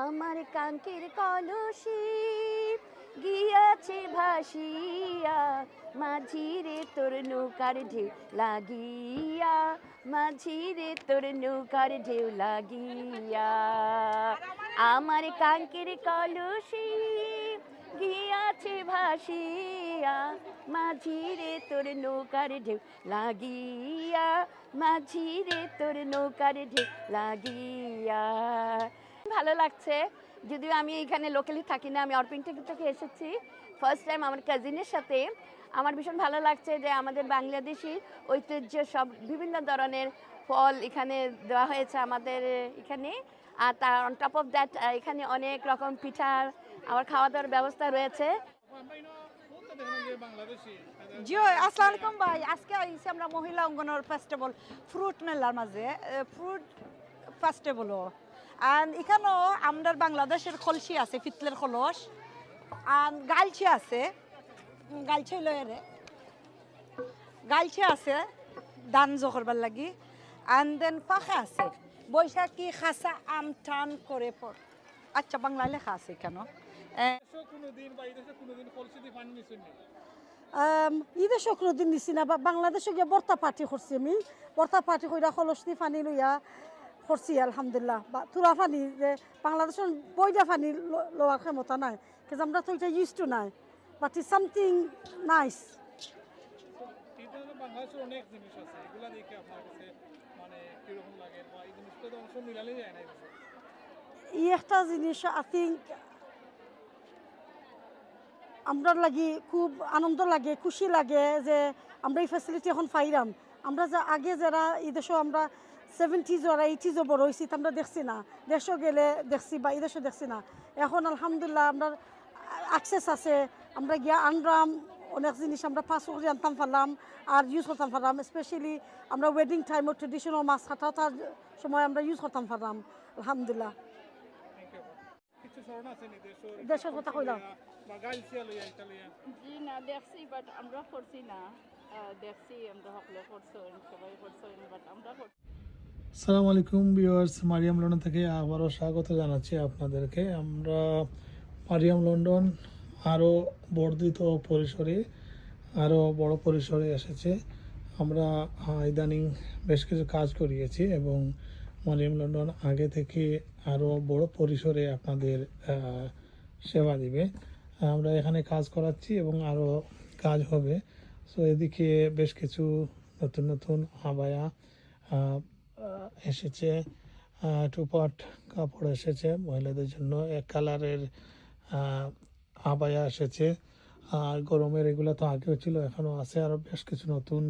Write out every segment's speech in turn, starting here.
আমার কাঙ্কের কলসি গিয়াছে ভাসিয়া, মাঝিরে তোর নৌকার ঢেউ লাগিয়া, মাঝিরে তোর নৌকার ঢেউ লাগিয়া। আমার কাঙ্কের কলসি গিয়াছে ভাসিয়া, মাঝিরে তোর নৌকার ঢেউ লাগিয়া, মাঝিরে তোর নৌকার ঢেউ লাগিয়া। ভালো লাগছে। যদিও আমি এখানে লোকালি থাকি না, আমি অরপিং থেকে এসেছি। ফার্স্ট টাইম আমার কাজিনের সাথে। আমার ভীষণ ভালো লাগছে যে আমাদের বাংলাদেশি ঐতিহ্য সব বিভিন্ন ধরনের ফল এখানে দেওয়া হয়েছে আমাদের এখানে। আর তার অন টপ অফ দ্যাট এখানে অনেক রকম পিঠার আমার খাওয়া দাওয়ার ব্যবস্থা রয়েছে। জি আসসালামু আলাইকুম ভাই। আজকে আমরা মহিলা অঙ্গনের ফেস্টিভ্যাল ফ্রুট মেলার মাঝে। ফ্রুট ফেস্টিভ্যালও আর এখানেও আমাদের বাংলাদেশের খলসি আছে পিতলের কলস। আর গালছি আছে। গালছি লয়েরে গালছি আছে দান জোকরবার লাগি। আন দেন পাখা আছে। বৈশাখী খাসা আম টান করে পর আচ্ছা বাংলা লেখা আছে কেন দিয়ে? ঈদের শুক্র দিন নিছি না বা বাংলাদেশে গিয়ে বর্তা পার্টি করছি আমি। বর্তা পার্টি কইরা খলসনি পানি লইয়া করছি আলহামদুলিল্লাহ। বা তুরা পানি যে বাংলাদেশের বইটা ল- লওয়ার ক্ষমতা নাই কিন্তু আমরা তো এটা ইউজ টু নাই। But is something nice. ই একটা জিনিস আই থিঙ্ক আমরা লাগি খুব আনন্দ লাগে খুশি লাগে যে আমরা এই ফ্যাসিলিটি এখন পাইলাম। আমরা যা আগে যারা এই দেশে আমরা সেভেন্টিজ ওরা এইটিজও বড় হয়েছি তা আমরা দেখছি না। দেশও গেলে দেখছি বা এই দেশও দেখছি না। এখন আলহামদুলিল্লাহ আমরা অ্যাক্সেস আছে। আমরা গিয়া আনরাম অনেক জিনিস আমরা পাস করে আনতাম পারলাম আর ইউজ করতাম পারলাম। স্পেশালি আমরা ওয়েডিং টাইমও ট্রেডিশনাল মাছ কাটাতার সময় আমরা ইউজ করতাম পারলাম। আলহামদুলিল্লাহ। দেশের কথা কইলাম। জি না দেখছি বাট আমরা করছি না। দেখছি আমরা সকলে সবাই বাট আমরা সালাম আলাইকুম ভিউয়ার্স, মারিয়াম লন্ডন থেকে আবারও স্বাগত জানাচ্ছি আপনাদেরকে। আমরা মারিয়াম লন্ডন আরও বর্ধিত পরিসরে, আরও বড় পরিসরে এসেছে। আমরা ইদানিং বেশ কিছু কাজ করিয়েছি এবং মারিয়াম লন্ডন আগে থেকে আরও বড় পরিসরে আপনাদের সেবা দিবে। আমরা এখানে কাজ করাচ্ছি এবং আরও কাজ হবে। সো এদিকে বেশ কিছু নতুন নতুন আবায়া এসেছে টু টুপাট কাপড় এসেছে, মহিলাদের জন্য এক কালারের আবায়া এসেছে। আর গরমের এগুলো তো আগেও ছিল এখনও আছে আরও বেশ কিছু নতুন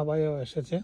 আবায়াও এসেছে।